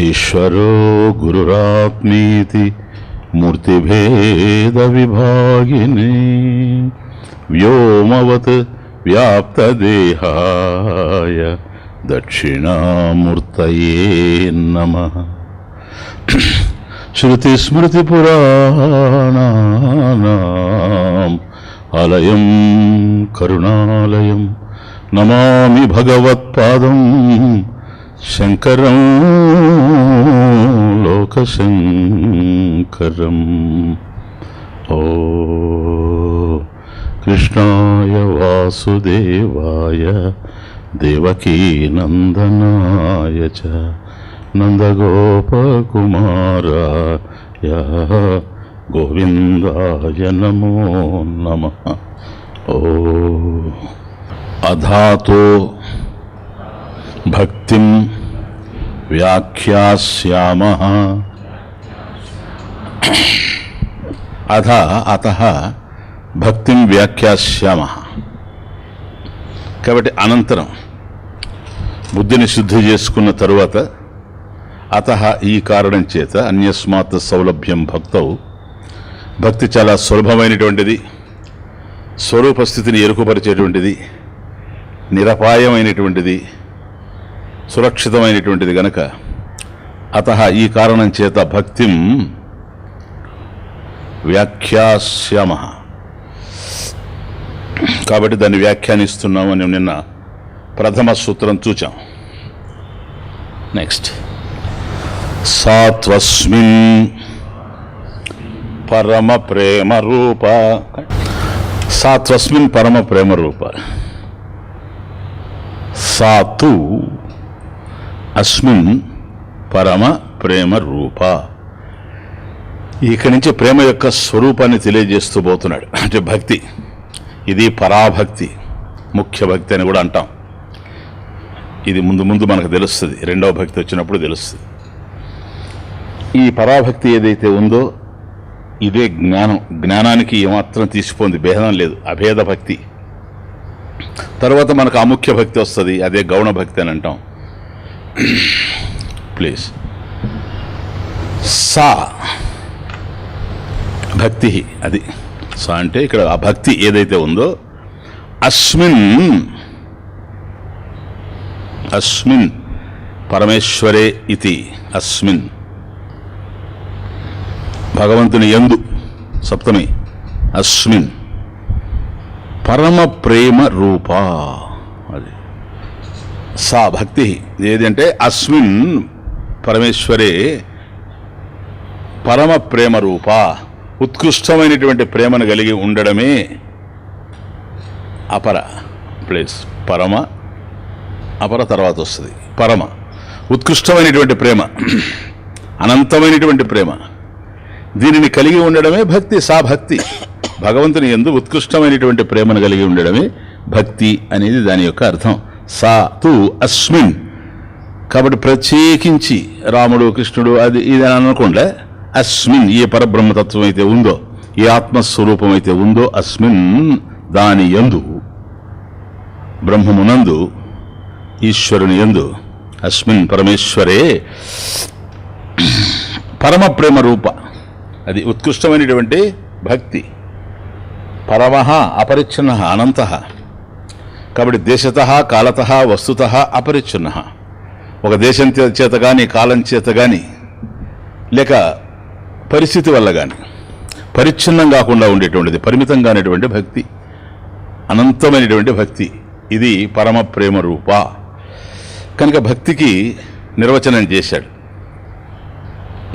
ईश्वरो गुरुरात्मीति मूर्तिभेदविभागिनी व्योमवत् व्याप्तदेहाय दक्षिणामूर्तये नमः श्रुतिस्मृतिपुराणानाम् आलयं करुणालयं नमामि भगवत्पादम् శంకరం లోకశంకరం. ఓ కృష్ణాయ వాసుదేవాయ దేవకీనందనాయ చ నందగోపకుమారాయ గోవిందాయ నమో నమ. ఓ అధాతో భక్తిం వ్యాఖ్యాస్యామ. అథ అత భక్తిం వ్యాఖ్యాస్యామ. కాబట్టి అనంతరం బుద్ధిని శుద్ధి చేసుకున్న తరువాత అత ఈ కారణం చేత అన్యస్మాత్ సౌలభ్యం భక్తవు భక్తి చాలా సులభమైనటువంటిది స్వరూపస్థితిని ఎరుకుపరిచేటువంటిది నిరపాయమైనటువంటిది సురక్షితమైనటువంటిది గనక అత ఈ కారణం చేత భక్తిం వ్యాఖ్యాస్యామ. కాబట్టి దాన్ని వ్యాఖ్యానిస్తున్నామని నిన్న ప్రథమ సూత్రం చూచాం. నెక్స్ట్. సాత్వస్మిన్ పరమ ప్రేమ రూప. సాత్వస్మిన్ పరమ ప్రేమ రూప. సాతు అస్మిన్ పరమ ప్రేమ రూప. ఇక్కడి నుంచి ప్రేమ యొక్క స్వరూపాన్ని తెలియజేస్తూ పోతున్నాడు. అంటే భక్తి. ఇది పరాభక్తి. ముఖ్య భక్తి అని కూడా అంటాం. ఇది ముందు ముందు మనకు తెలుస్తుంది. రెండవ భక్తి వచ్చినప్పుడు తెలుస్తుంది. ఈ పరాభక్తి ఏదైతే ఉందో ఇదే జ్ఞానం. జ్ఞానానికి ఏమాత్రం తీసిపోయింది భేదం లేదు. అభేద భక్తి. తర్వాత మనకు అముఖ్య భక్తి వస్తుంది. అదే గౌణ భక్తి అని అంటాం. ప్లీజ్ సా. భక్తి అది. సా అంటే ఇక్కడ ఆ భక్తి ఏదైతే ఉందో అస్మిన్. అస్మిన్. పరమేశ్వరే ఇది అస్మిన్. భగవంతుని యందు సప్తమి. అస్మిన్. పరమ ప్రేమ రూపా. సా భక్తి. ఏదంటే అస్మిన్ పరమేశ్వరే పరమ ప్రేమ రూప. ఉత్కృష్టమైనటువంటి ప్రేమను కలిగి ఉండడమే అపర ప్లేస్. పరమ అపర తర్వాత వస్తుంది. పరమ. ఉత్కృష్టమైనటువంటి ప్రేమ. అనంతమైనటువంటి ప్రేమ. దీనిని కలిగి ఉండడమే భక్తి సా భక్తి. భగవంతుని ఎందు ఉత్కృష్టమైనటువంటి ప్రేమను కలిగి ఉండడమే భక్తి అనేది దాని యొక్క అర్థం. సా తు అస్మిన్. కాబట్టి ప్రత్యేకించి రాముడు కృష్ణుడు అది ఇది అని అనకుండా. అస్మిన్ ఏ పరబ్రహ్మతత్వం అయితే ఉందో ఏ ఆత్మస్వరూపం అయితే ఉందో అస్మిన్ దాని యందు బ్రహ్మమునందు ఈశ్వరుని యందు అస్మిన్ పరమేశ్వరే పరమ ప్రేమ రూప. అది ఉత్కృష్టమైనటువంటి భక్తి. పరమ అపరిచ్ఛిన్న అనంత. కాబట్టి దేశత కాలత వస్తుత అపరిచ్ఛున్న. ఒక దేశం చేత కానీ కాలం చేత కానీ లేక పరిస్థితి వల్ల కానీ పరిచ్ఛిన్నం కాకుండా ఉండేటువంటిది పరిమితం కానిటువంటి భక్తి అనంతమైనటువంటి భక్తి ఇది పరమ ప్రేమ రూప. కనుక భక్తికి నిర్వచనం చేశాడు.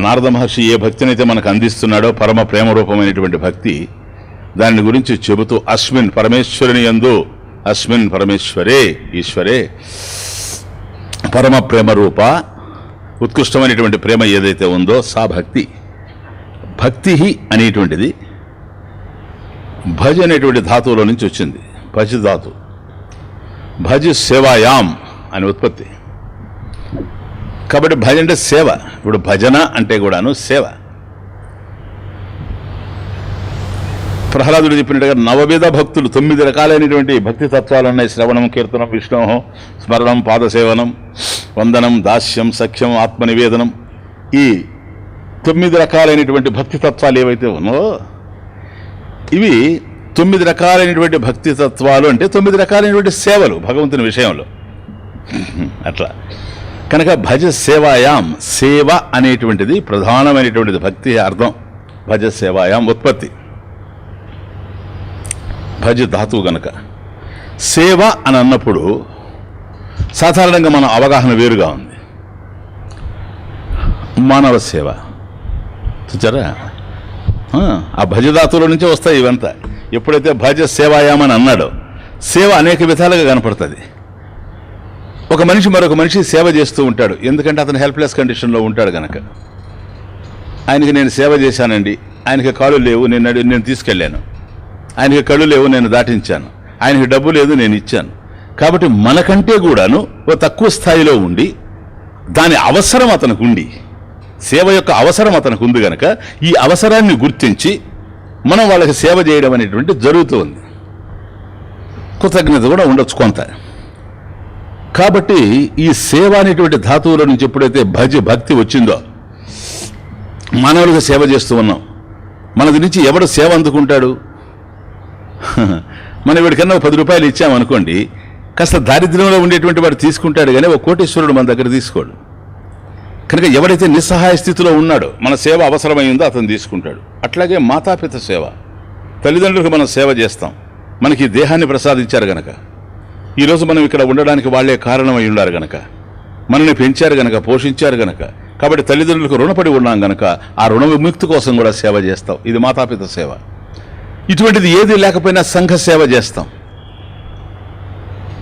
నారద మహర్షి ఏ భక్తినైతే మనకు అందిస్తున్నాడో పరమ ప్రేమ రూపమైనటువంటి భక్తి దాని గురించి చెబుతూ అశ్విన్ పరమేశ్వరుని యందు అస్మిన్ పరమేశ్వరే ఈశ్వరే. పరమ ప్రేమ రూప ఉత్కృష్టమైనటువంటి ప్రేమ ఏదైతే ఉందో సా భక్తి. భక్తి అనేటువంటిది భజ్ అనేటువంటి ధాతువులో నుంచి వచ్చింది. భజ్ ధాతు. భజ్ సేవాయాం అనే ఉత్పత్తి. కాబట్టి భజ అంటే సేవ. ఇప్పుడు భజన అంటే కూడాను సేవ. ప్రహ్లాదుడు చెప్పినట్టుగా నవవిధ భక్తులు తొమ్మిది రకాలైనటువంటి భక్తి తత్వాలు ఉన్నాయి. శ్రవణం కీర్తనం విష్ణోహం స్మరణం పాదసేవనం వందనం దాస్యం సఖ్యం ఆత్మనివేదనం. ఈ తొమ్మిది రకాలైనటువంటి భక్తి తత్వాలు ఏవైతే ఉన్నో ఇవి తొమ్మిది రకాలైనటువంటి భక్తి తత్వాలు అంటే తొమ్మిది రకాలైనటువంటి సేవలు భగవంతుని విషయంలో. అట్లా. కనుక భజ సేవాయాం సేవ అనేటువంటిది ప్రధానమైనటువంటిది భక్తి అర్థం. భజ సేవాయాం ఉత్పత్తి. భజ ధాతువు గనక. సేవ అని అన్నప్పుడు సాధారణంగా మన అవగాహన వేరుగా ఉంది. మానవ సేవ. చూచారా? ఆ, భజధాతువుల నుంచే వస్తాయి ఇవంతా. ఎప్పుడైతే భజ సేవాయామని అన్నాడో సేవ అనేక విధాలుగా కనపడుతుంది. ఒక మనిషి మరొక మనిషి సేవ చేస్తూ ఉంటాడు. ఎందుకంటే అతను హెల్ప్లెస్ కండిషన్లో ఉంటాడు కనుక ఆయనకి నేను సేవ చేశానండి. ఆయనకి కాళ్ళు లేవు. నేను నేను తీసుకెళ్ళాను. ఆయనకి కళ్ళు లేవు నేను దాటించాను. ఆయనకి డబ్బు లేదు నేను ఇచ్చాను. కాబట్టి మనకంటే కూడాను ఓ తక్కువ స్థాయిలో ఉండి దాని అవసరం అతనికి ఉండి సేవ యొక్క అవసరం అతనికి ఉంది గనక ఈ అవసరాన్ని గుర్తించి మనం వాళ్ళకి సేవ చేయడం అనేటువంటి జరుగుతూ ఉంది. కృతజ్ఞత కూడా ఉండొచ్చు కొంత. కాబట్టి ఈ సేవ అనేటువంటి ధాతువుల నుంచి ఎప్పుడైతే భజ భక్తి వచ్చిందో మానవులుగా సేవ చేస్తూ ఉన్నాం. మనది నుంచి ఎవడు సేవ అందుకుంటాడు? మనం వీడికన్నా ఒక పది రూపాయలు ఇచ్చామనుకోండి కాస్త దారిద్ర్యంలో ఉండేటువంటి వాడు తీసుకుంటాడు కానీ ఒక కోటేశ్వరుడు మన దగ్గర తీసుకోడు. కనుక ఎవరైతే నిస్సహాయ స్థితిలో ఉన్నాడో మన సేవ అవసరమైందో అతను తీసుకుంటాడు. అట్లాగే మాతాపిత సేవ. తల్లిదండ్రులకు మనం సేవ చేస్తాం. మనకి దేహాన్ని ప్రసాదించారు గనక. ఈరోజు మనం ఇక్కడ ఉండడానికి వాళ్ళే కారణమై ఉన్నారు గనక. మనల్ని పెంచారు గనక పోషించారు గనక. కాబట్టి తల్లిదండ్రులకు రుణపడి ఉన్నాం గనక ఆ రుణ విముక్తి కోసం కూడా సేవ చేస్తాం. ఇది మాతాపిత సేవ. ఇటువంటిది ఏది లేకపోయినా సంఘ సేవ చేస్తాం.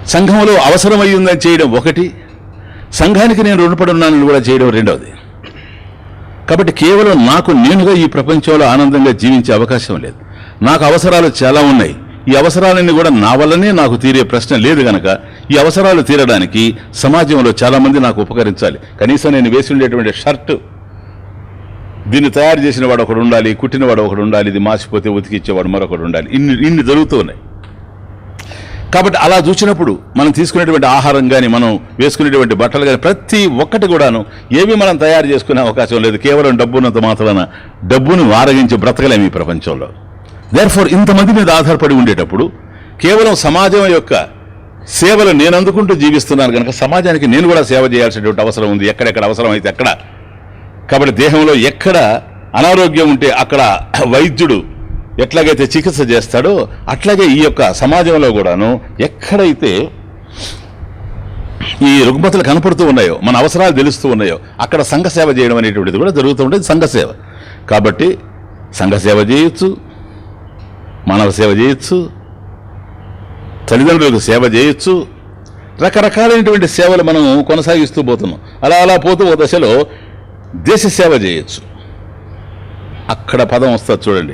సంఘంలో అవసరమై ఉందని చేయడం ఒకటి సంఘానికి నేను రుణపడి ఉన్నానని కూడా చేయడం రెండవది. కాబట్టి కేవలం నాకు నేనుగా ఈ ప్రపంచంలో ఆనందంగా జీవించే అవకాశం లేదు. నాకు అవసరాలు చాలా ఉన్నాయి. ఈ అవసరాలన్నీ కూడా నా వల్లనే నాకు తీరే ప్రశ్న లేదు గనక ఈ అవసరాలు తీరడానికి సమాజంలో చాలామంది నాకు ఉపకరించాలి. కనీసం నేను వేసి ఉండేటువంటి షర్టు దీన్ని తయారు చేసిన వాడు ఒకడు ఉండాలి కుట్టినవాడు ఒకడు ఉండాలి ఇది మాసిపోతే ఉతికిచ్చేవాడు మరొకడు ఉండాలి. ఇన్ని ఇన్ని జరుగుతూ ఉన్నాయి. కాబట్టి అలా చూసినప్పుడు మనం తీసుకునేటువంటి ఆహారం కానీ మనం వేసుకునేటువంటి బట్టలు కానీ ప్రతి ఒక్కటి కూడాను ఏవి మనం తయారు చేసుకునే అవకాశం లేదు. కేవలం డబ్బునంత మాత్రాన డబ్బును ఆరగించి బ్రతకలేము ఈ ప్రపంచంలో. దేర్ ఫర్ ఇంతమంది మీద ఆధారపడి ఉండేటప్పుడు కేవలం సమాజం యొక్క సేవలు నేను అందుకుంటూ జీవిస్తున్నాను కనుక సమాజానికి నేను కూడా సేవ చేయాల్సినటువంటి అవసరం ఉంది. ఎక్కడెక్కడ అవసరం అయితే అక్కడ. కాబట్టి దేహంలో ఎక్కడ అనారోగ్యం ఉంటే అక్కడ వైద్యుడు ఎట్లాగైతే చికిత్స చేస్తాడో అట్లాగే ఈ యొక్క సమాజంలో కూడాను ఎక్కడైతే ఈ రుగ్మతలు కనపడుతూ ఉన్నాయో మన అవసరాలు తెలుస్తూ ఉన్నాయో అక్కడ సంఘ సేవ చేయడం అనేటువంటిది కూడా జరుగుతూ ఉంటుంది సంఘ సేవ. కాబట్టి సంఘ సేవ చేయొచ్చు మానవ సేవ చేయొచ్చు తల్లిదండ్రులకు సేవ చేయొచ్చు రకరకాలైనటువంటి సేవలు మనం కొనసాగిస్తూ పోతున్నాం. అలా అలా పోతూ ఒక దశలో దేశ సేవ చేయొచ్చు. అక్కడ పదం వస్తుంది చూడండి.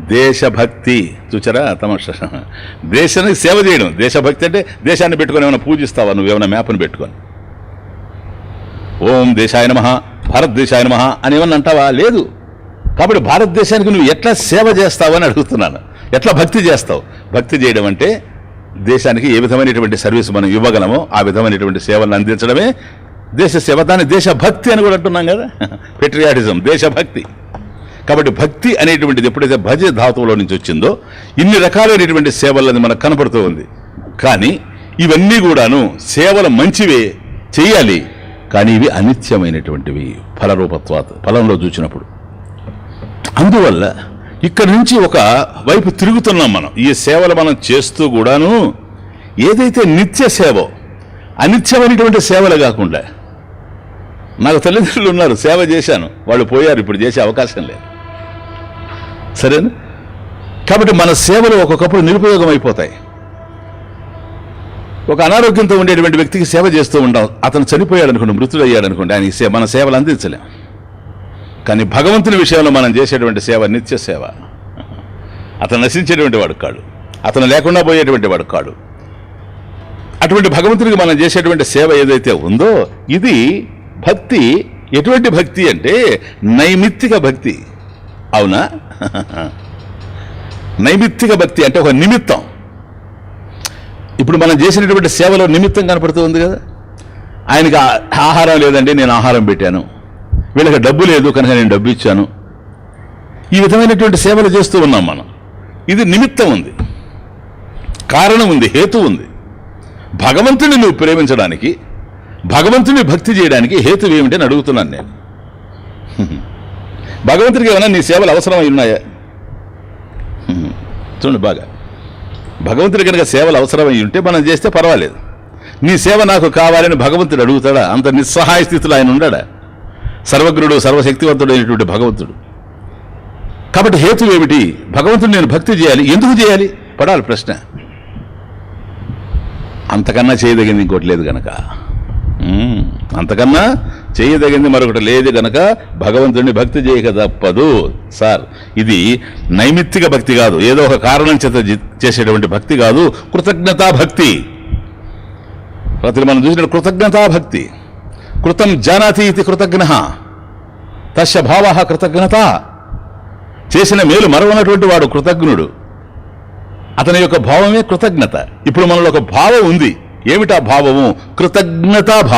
దేశభక్తి. చూచారా? తమ దేశానికి సేవ చేయడం. దేశభక్తి అంటే దేశాన్ని పెట్టుకొని ఏమైనా పూజిస్తావా? నువ్వు ఏమైనా మ్యాప్ని పెట్టుకొని. ఓం దేశాయ నమ భారతదేశాయ నమ అని ఏమన్నా అంటావా? లేదు. కాబట్టి భారతదేశానికి నువ్వు ఎట్లా సేవ చేస్తావు అని అడుగుతున్నాను. ఎట్లా భక్తి చేస్తావు? భక్తి చేయడం అంటే దేశానికి ఏ విధమైనటువంటి సర్వీస్ మనం ఇవ్వగలమో ఆ విధమైనటువంటి సేవలను అందించడమే దేశ సేవ దాన్ని దేశభక్తి అని కూడా అంటున్నాం కదా. పెట్రియాటిజం దేశభక్తి. కాబట్టి భక్తి అనేటువంటిది ఎప్పుడైతే భజ ధాతువులో నుంచి వచ్చిందో ఇన్ని రకాలైనటువంటి సేవలని మనకు కనపడుతూ ఉంది. కానీ ఇవన్నీ కూడాను సేవలు మంచివే చేయాలి కానీ ఇవి అనిత్యమైనటువంటివి ఫలరూపత్వాత ఫలంలో చూసినప్పుడు అందువల్ల ఇక్కడ నుంచి ఒక వైపు తిరుగుతున్నాం మనం. ఈ సేవలు మనం చేస్తూ కూడాను ఏదైతే నిత్య సేవో అనిత్యమైనటువంటి సేవలు కాకుండా నాకు తల్లిదండ్రులు ఉన్నారు సేవ చేశాను. వాళ్ళు పోయారు ఇప్పుడు చేసే అవకాశం లేదు. సరేనా? కాబట్టి మన సేవలు ఒక్కొక్కప్పుడు నిరుపయోగం అయిపోతాయి. ఒక అనారోగ్యంతో ఉండేటువంటి వ్యక్తికి సేవ చేస్తూ ఉంటాం అతను చనిపోయాడు అనుకోండి మృతుడయ్యాడు అనుకోండి ఆయన సే- మన సేవలు అందించలేం. కానీ భగవంతుని విషయంలో మనం చేసేటువంటి సేవ నిత్య సేవ. అతను నశించేటువంటి వాడు కాడు. అతను లేకుండా పోయేటువంటి వాడు కాడు. అటువంటి భగవంతునికి మనం చేసేటువంటి సేవ ఏదైతే ఉందో ఇది భక్తి ఎటువంటి భక్తి అంటే నైమిత్తిక భక్తి. అవునా? నైమిత్తిక భక్తి అంటే ఒక నిమిత్తం. ఇప్పుడు మనం చేసినటువంటి సేవలో నిమిత్తం కనపడుతూ ఉంది కదా? ఆయనకి ఆ- ఆహారం లేదండి నేను ఆహారం పెట్టాను. వీళ్ళకి డబ్బు లేదు కనుక నేను డబ్బు ఇచ్చాను. ఈ విధమైనటువంటి సేవలు చేస్తూ ఉన్నాం మనం. ఇది నిమిత్తం ఉంది. కారణం ఉంది హేతు ఉంది. భగవంతుని నువ్వు ప్రేమించడానికి భగవంతుని భక్తి చేయడానికి హేతు ఏమిటి అని అడుగుతున్నాను నేను. భగవంతుడికి ఏమైనా నీ సేవలు అవసరమై ఉన్నాయా? చూడండి బాగా. భగవంతుడి కనుక సేవలు అవసరమై ఉంటే మనం చేస్తే పర్వాలేదు. నీ సేవ నాకు కావాలని భగవంతుడు అడుగుతాడా? అంత నిస్సహాయ స్థితిలో ఆయన ఉండడా? సర్వగ్రుడు సర్వశక్తివంతుడు అయినటువంటి భగవంతుడు. కాబట్టి హేతు ఏమిటి? భగవంతుడు నేను భక్తి చేయాలి. ఎందుకు చేయాలి? పడాలి ప్రశ్న. అంతకన్నా చేయదగింది ఇంకోటి లేదు గనక. అంతకన్నా చేయదగింది మరొకటి లేదు గనక భగవంతుడిని భక్తి చేయక తప్పదు సార్. ఇది నైమిత్తిక భక్తి కాదు. ఏదో ఒక కారణం చేత జి- చేసేటువంటి భక్తి కాదు. కృతజ్ఞతా భక్తి. ప్రతి మనం చూసిన కృతజ్ఞతా భక్తి. కృతం జానాతి ఇది కృతజ్ఞ. తస్య భావ కృతజ్ఞత. చేసిన మేలు మరవనటువంటి వాడు కృతజ్ఞుడు. అతని యొక్క భావమే కృతజ్ఞత. ఇప్పుడు మనలో ఒక భావం ఉంది. ఏమిటా భావము? కృతజ్ఞతా భావం.